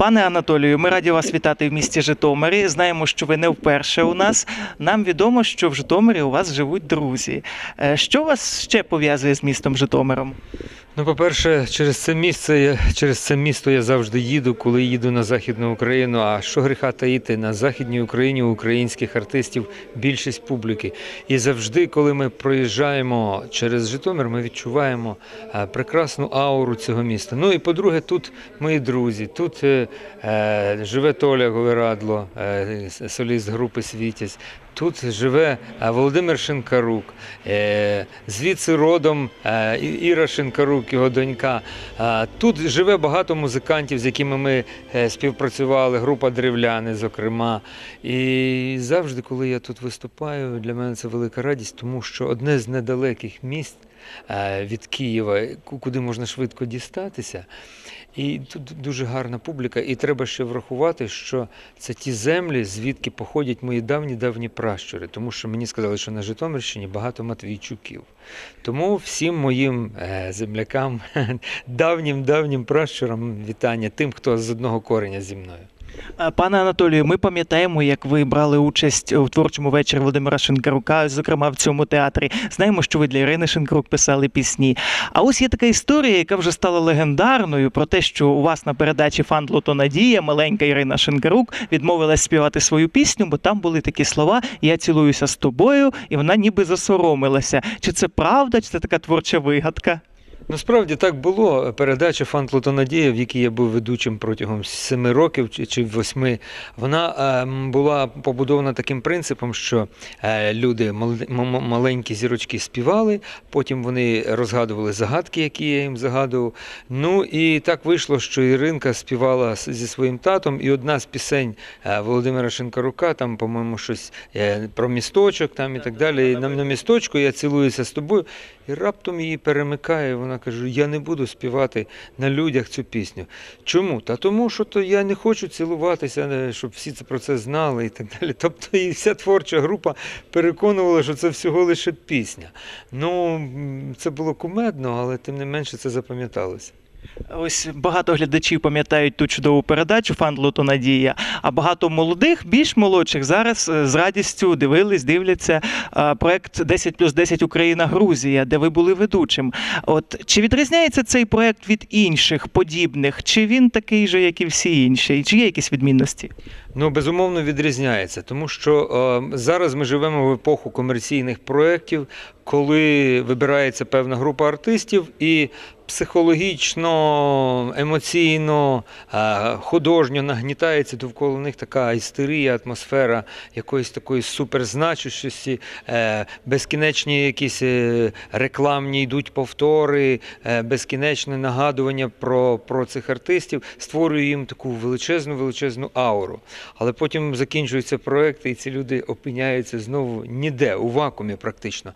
Пане Анатолію, ми раді вас вітати в місті Житомирі. Знаємо, що ви не вперше у нас. Нам відомо, що в Житомирі у вас живуть друзі. Е, Що вас ще пов'язує з містом Житомиром? Ну, по-перше, через це місце, через це місто я завжди їду, коли їду на Західну Україну. А що гріха таїти на Західній Україні українських артистів більшість публіки. І завжди, коли ми проїжджаємо через Житомир, ми відчуваємо е, прекрасну ауру цього міста. Ну і по-друге, тут мої друзі. Тут е, живе Толя Говерадло, е, соліст групи Світязь. Тут живе е, Володимир Шинкарук, е, звідси родом е, Іра Шинкарук, його донька. Е, Тут живе багато музикантів, з якими ми е, співпрацювали, група древляни, зокрема. І завжди, коли я тут виступаю, для мене це велика радість, тому що одне з недалеких міст е, від Києва, куди можна швидко дістатися. І тут дуже гарна публіка, і треба ще врахувати, що це ті землі, звідки походять мої давні давні пращури. Тому що мені сказали, що на Житомирщині багато Матвійчуків. Тому всім моїм е, землякам, давнім давнім пращурам вітання тим, хто з одного кореня зі мною. Е, Пане Анатолію, ми пам'ятаємо, як ви брали участь у творчому вечорі Володимира Шинкарука, зокрема в цьому театрі. Знаємо, що ви для Ірини Шинкарук писали пісні. А ось є така історія, яка вже стала легендарною про те, що у вас на передачі Фан Лото Надія маленька Ірина Шинкарук відмовилась співати свою пісню, бо там були такі слова Я цілуюся з тобою, і вона ніби засоромилася. Чи це правда, чи це така творча вигадка? Насправді так було. Передача «Фан Плутонадія», в якій я був ведучим протягом семи років чи, восьми, вона ем, була побудована таким принципом, що е, люди маленькі зірочки співали, потім вони розгадували загадки, які я їм загадував. Ну і так вийшло, що Іринка співала зі своїм татом, і одна з пісень е, Володимира Шинкарука, там, по-моєму, щось е, про місточок там і так далі. І на, на місточку я цілуюся з тобою. І раптом її перемикає. Вона каже: Я не буду співати на людях цю пісню. Чому? Та тому, що то я не хочу цілуватися, е, щоб всі це про це знали і так далі. Тобто і вся творча група переконувала, що це всього лише пісня. Ну, це було кумедно, але тим не менше це запам'яталося. Ось багато глядачів пам'ятають ту чудову передачу Фан Лото Надія, а багато молодих, більш молодших зараз е, з радістю дивились, дивляться е, проект 10 плюс 10 Україна Грузія, де ви були ведучим. От чи відрізняється цей проект від інших подібних? Чи він такий же, як і всі інші? І Чи є якісь відмінності? Ну, безумовно, відрізняється, тому що е, зараз ми живемо в епоху комерційних проєктів, коли вибирається певна група артистів і психологічно, емоційно, е, художньо нагнітається довкола них така істерія, атмосфера якоїсь такої суперзначущості, е, безкінечні якісь е, рекламні йдуть повтори, безкінечне нагадування про, про цих артистів, створює їм таку величезну величезну ауру. Але потім закінчуються проекти, і ці люди опиняються знову ніде, у вакуумі практично.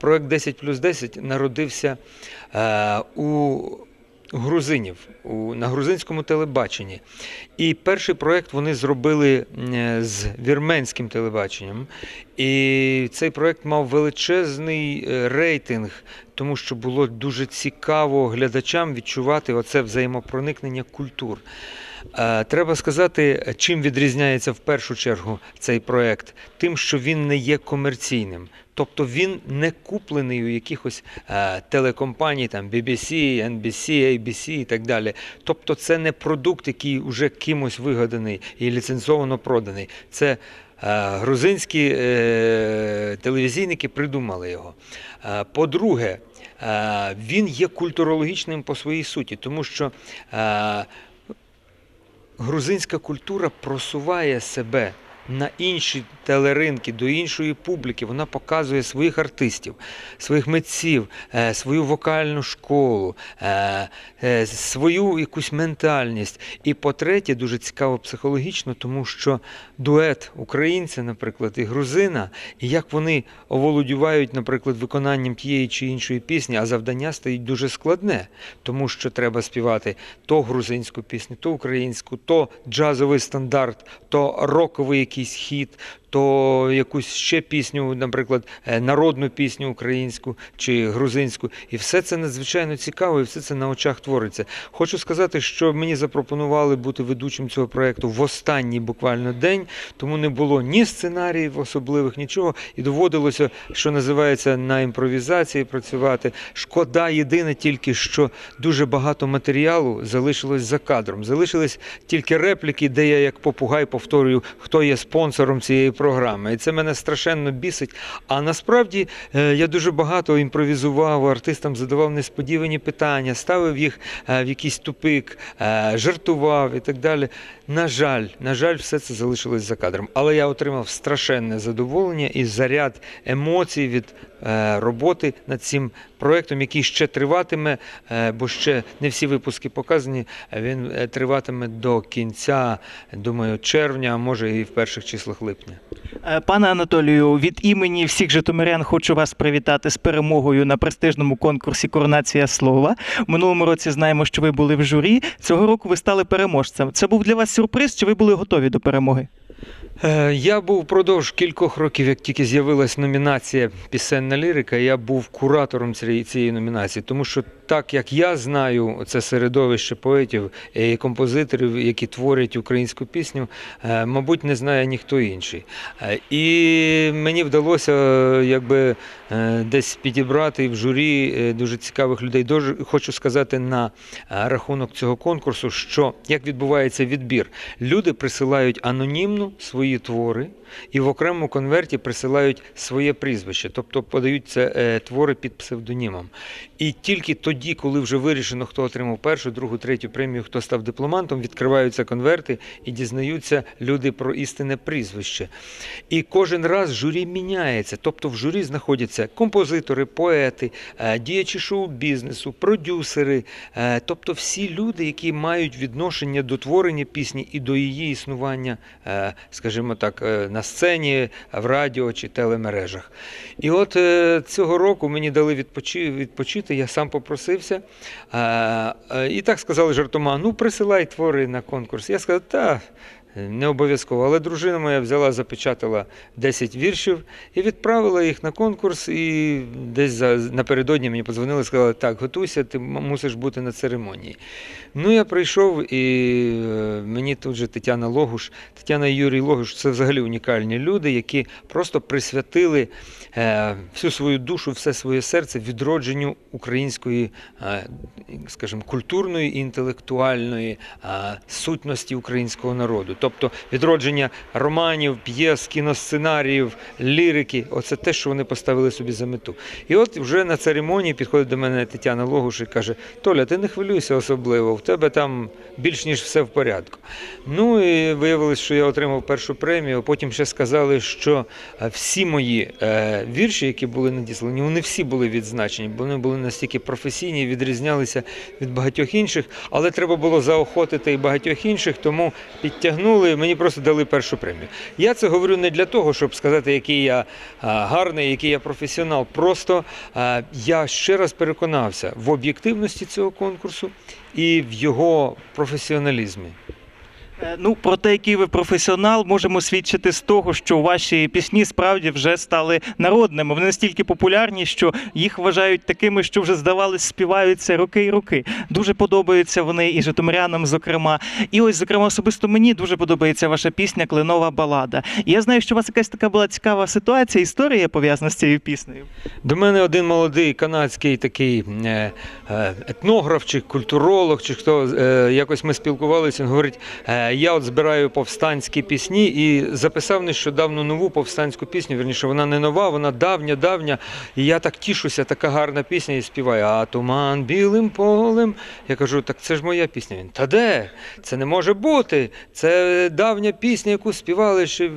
Проект 10 плюс 10 народився у грузинів у, на грузинському телебаченні. І перший проект вони зробили з вірменським телебаченням. І цей проект мав величезний е, рейтинг, тому що було дуже цікаво глядачам відчувати оце взаємопроникнення культур. Е, Треба сказати, чим відрізняється в першу чергу цей проект, тим, що він не є комерційним. Тобто він не куплений у якихось е, телекомпаній, там BBC, NBC, ABC і так далі. Тобто це не продукт, який вже кимось вигаданий і ліцензовано проданий. Це е, грузинські телевізійники придумали його. По-друге, він є культурологічним по своїй суті, тому що грузинська культура просуває себе на інші телеринки, до іншої публіки. Вона показує своїх артистів, своїх митців, е, свою вокальну школу, е, е, свою якусь ментальність. І по-третє, дуже цікаво психологічно, тому що дует українця, наприклад, і грузина, і як вони оволодівають, наприклад, виконанням тієї чи іншої пісні, а завдання стоїть дуже складне, тому що треба співати то грузинську пісню, то українську, то джазовий стандарт, то роковий якийсь хіт, то якусь ще пісню, наприклад, е, народну пісню українську чи грузинську. І все це надзвичайно цікаво, і все це на очах твориться. Хочу сказати, що мені запропонували бути ведучим цього проєкту в останній буквально день, тому не було ні сценаріїв особливих, нічого. І доводилося, що називається, на імпровізації працювати. Шкода єдине тільки, що дуже багато матеріалу залишилось за кадром. Залишились тільки репліки, де я як попугай повторюю, хто є спонсором цієї програми. І це мене страшенно бісить. А насправді е, я дуже багато імпровізував, артистам задавав несподівані питання, ставив їх е, в якийсь тупик, е, жартував і так далі. На жаль, на жаль, все це залишилось за кадром. Але я отримав страшенне задоволення і заряд емоцій від роботи над цим проектом, який ще триватиме, бо ще не всі випуски показані. Він триватиме до кінця, думаю, червня, а може і в перших числах липня. Е, Пане Анатолію, від імені всіх житомирян хочу вас привітати з перемогою на престижному конкурсі Коронація слова. Минулому році знаємо, що ви були в журі. Цього року ви стали переможцем. Це був для вас сюрприз, чи ви були готові до перемоги? Е, Я був впродовж кількох років, як тільки з'явилась номінація Пісенна лірика, я був куратором цієї, цієї номінації, тому що так як я знаю це середовище поетів і композиторів, які творять українську пісню, е, мабуть, не знає ніхто інший. Е, І мені вдалося якби е, десь підібрати в журі е, дуже цікавих людей. Хочу сказати на рахунок цього конкурсу, що як відбувається відбір. Люди присилають анонімно свої твори і в окремому конверті присилають своє прізвище, тобто подають це твори під псевдонімом. І тільки тоді, коли вже вирішено, хто отримав першу, другу, третю премію, хто став дипломантом, відкриваються конверти і дізнаються люди про істинне прізвище. І кожен раз журі міняється. Тобто в журі знаходяться композитори, поети, е, діячі шоу-бізнесу, продюсери, е, тобто всі люди, які мають відношення до творення пісні і до її існування, е, скажімо так, на сцені, в радіо чи телемережах. І от цього року мені дали відпочи- відпочити, я сам попросився. Е, е, І так сказали жартома: ну присилай твори на конкурс. Я сказав, та. Не обов'язково, але дружина моя взяла, запечатала 10 віршів і відправила їх на конкурс. І десь напередодні мені подзвонили сказали, так, готуйся, ти мусиш бути на церемонії. Ну, я прийшов, і е, мені тут же Тетяна Логуш, Тетяна і Юрій Логуш це взагалі унікальні люди, які просто присвятили е, всю свою душу, все своє серце відродженню української, е, скажімо, культурної і інтелектуальної сутності українського народу. Тобто відродження романів, п'єс, кіносценаріїв, лірики оце те, що вони поставили собі за мету. І от вже на церемонії підходить до мене Тетяна Логуш і каже: Толя, ти не хвилюйся особливо, в тебе там більш ніж все в порядку. Ну і виявилось, що я отримав першу премію. Потім ще сказали, що е, всі мої е, вірші, які були надіслані, вони всі були відзначені, бо вони були настільки професійні, відрізнялися від багатьох інших, але треба було заохотити і багатьох інших, тому підтягнули. Мені просто дали першу премію. Я це говорю не для того, щоб сказати, який я гарний, який я професіонал. Просто я ще раз переконався в об'єктивності цього конкурсу і в його професіоналізмі. Е, Ну, про те, який ви професіонал, можемо свідчити з того, що ваші пісні справді вже стали народними. Вони настільки популярні, що їх вважають такими, що вже здавалось, співаються роки і роки. Дуже подобаються вони і житомирянам, зокрема. І ось, зокрема, особисто мені дуже подобається ваша пісня Кленова балада. І я знаю, що у вас якась така була цікава ситуація, історія пов'язана з цією піснею. До мене один молодий канадський такий е, е, етнограф чи культуролог, чи хто якось ми спілкувалися. Він говорить: я от збираю повстанські пісні і записав нещодавно нову повстанську пісню. Вірніше, вона не нова, вона давня, давня. І я так тішуся, така гарна пісня, і співаю. А туман білим полем. Я кажу, так це ж моя пісня. Він та де? Це не може бути. Це давня пісня, яку співали ще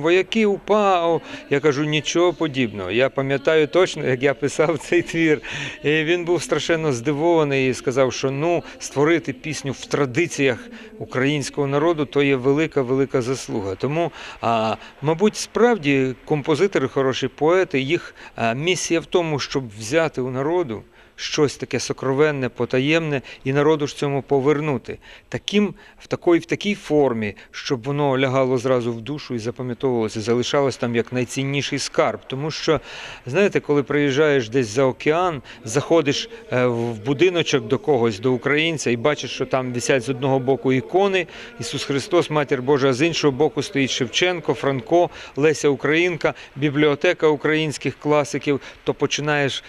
вояки УПА. Я кажу, нічого подібного. Я пам'ятаю точно, як я писав цей твір. І він був страшенно здивований і сказав, що ну створити пісню в традиціях українського народу то є велика, велика заслуга. Тому, а, мабуть, справді композитори, хороші поети, їх місія в тому, щоб взяти у народу щось таке сокровенне, потаємне, і народу ж цьому повернути. Таким, в, такій, в такій формі, щоб воно лягало зразу в душу і запам'ятовувалося, залишалось там як найцінніший скарб. Тому що, знаєте, коли приїжджаєш десь за океан, заходиш е, в будиночок до когось, до українця, і бачиш, що там висять з одного боку ікони, Ісус Христос, Матір Божа, а з іншого боку стоїть Шевченко, Франко, Леся Українка, бібліотека українських класиків, то починаєш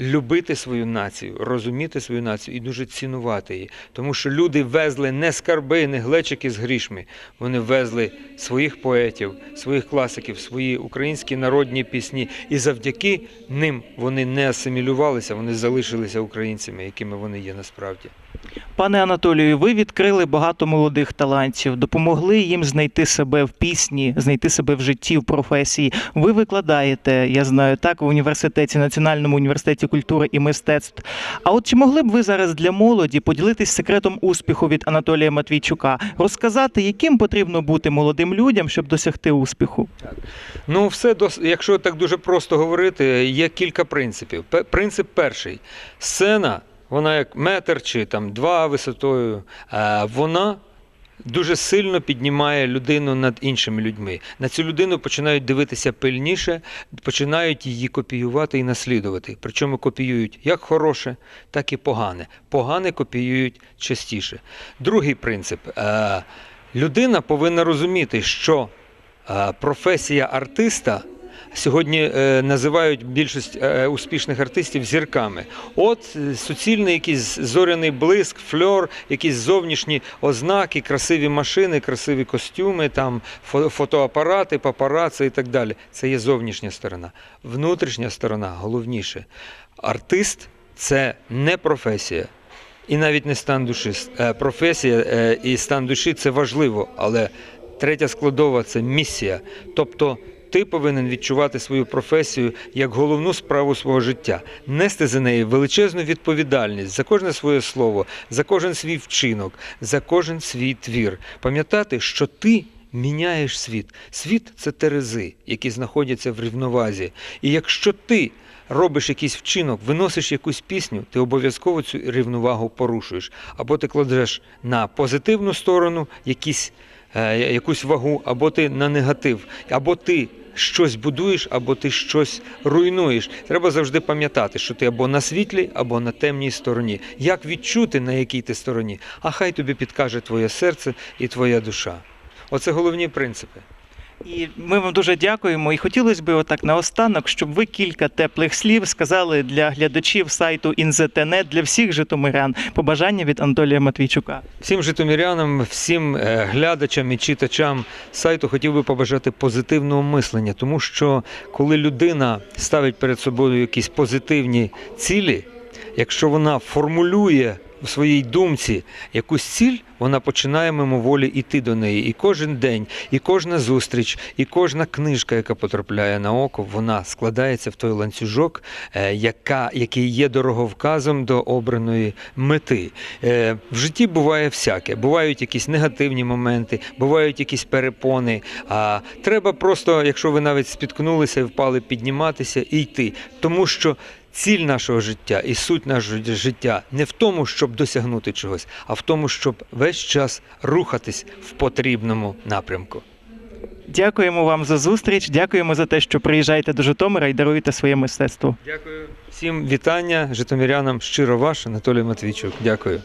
любити свою націю, розуміти свою націю і дуже цінувати її. Тому що люди везли не скарби, не глечики з грішми. Вони везли своїх поетів, своїх класиків, свої українські народні пісні. І завдяки ним вони не асимілювалися, вони залишилися українцями, якими вони є насправді. Пане Анатолію, ви відкрили багато молодих талантів, допомогли їм знайти себе в пісні, знайти себе в житті, в професії. Ви викладаєте, я знаю, так, в університеті, Національному університеті культури і мистецтв. А от чи могли б ви зараз для молоді поділитись секретом успіху від Анатолія Матвійчука, розказати, яким потрібно бути молодим людям, щоб досягти успіху? Ну, все якщо так дуже просто говорити, є кілька принципів. Принцип перший: сцена, вона як метр чи там два висотою, е, вона. Дуже сильно піднімає людину над іншими людьми. На цю людину починають дивитися пильніше, починають її копіювати і наслідувати. Причому копіюють як хороше, так і погане. Погане копіюють частіше. Другий принцип: Е, людина повинна розуміти, що е, професія артиста. Сьогодні е, називають більшість е, успішних артистів зірками. От е, суцільний якийсь зоряний блиск, фльор, якісь зовнішні ознаки, красиві машини, красиві костюми, там фотоапарати, папараци і так далі. Це є зовнішня сторона. Внутрішня сторона головніше. Артист це не професія. І навіть не стан душі. Е, Професія е, і стан душі це важливо, але третя складова це місія. Тобто ти повинен відчувати свою професію як головну справу свого життя, нести за неї величезну відповідальність за кожне своє слово, за кожен свій вчинок, за кожен свій твір. Пам'ятати, що ти. Міняєш світ. Світ це терези, які знаходяться в рівновазі. І якщо ти робиш якийсь вчинок, виносиш якусь пісню, ти обов'язково цю рівновагу порушуєш. Або ти кладеш на позитивну сторону якісь, якусь вагу, або ти на негатив, або ти щось будуєш, або ти щось руйнуєш. Треба завжди пам'ятати, що ти або на світлій, або на темній стороні. Як відчути, на якій ти стороні, а хай тобі підкаже твоє серце і твоя душа. Оце головні принципи. І ми вам дуже дякуємо. І хотілося б отак наостанок, щоб ви кілька теплих слів сказали для глядачів сайту «Інзетенет», для всіх житомирян. Побажання від Анатолія Матвійчука. Всім житомирянам, всім е, глядачам і читачам сайту хотів би побажати позитивного мислення, тому що коли людина ставить перед собою якісь позитивні цілі, якщо вона формулює в своїй думці якусь ціль, вона починає мимоволі йти до неї. І кожен день, і кожна зустріч, і кожна книжка, яка потрапляє на око, вона складається в той ланцюжок, е, яка, який є дороговказом до обраної мети. Е, В житті буває всяке. Бувають якісь негативні моменти, бувають якісь перепони. А треба просто, якщо ви навіть спіткнулися і впали, підніматися і йти. Тому що ціль нашого життя і суть нашого життя не в тому, щоб досягнути чогось, а в тому, щоб весь час рухатись в потрібному напрямку. Дякуємо вам за зустріч. Дякуємо за те, що приїжджаєте до Житомира і даруєте своє мистецтво. Дякую всім вітання житомирянам. Щиро ваш Анатолій Матвійчук. Дякую.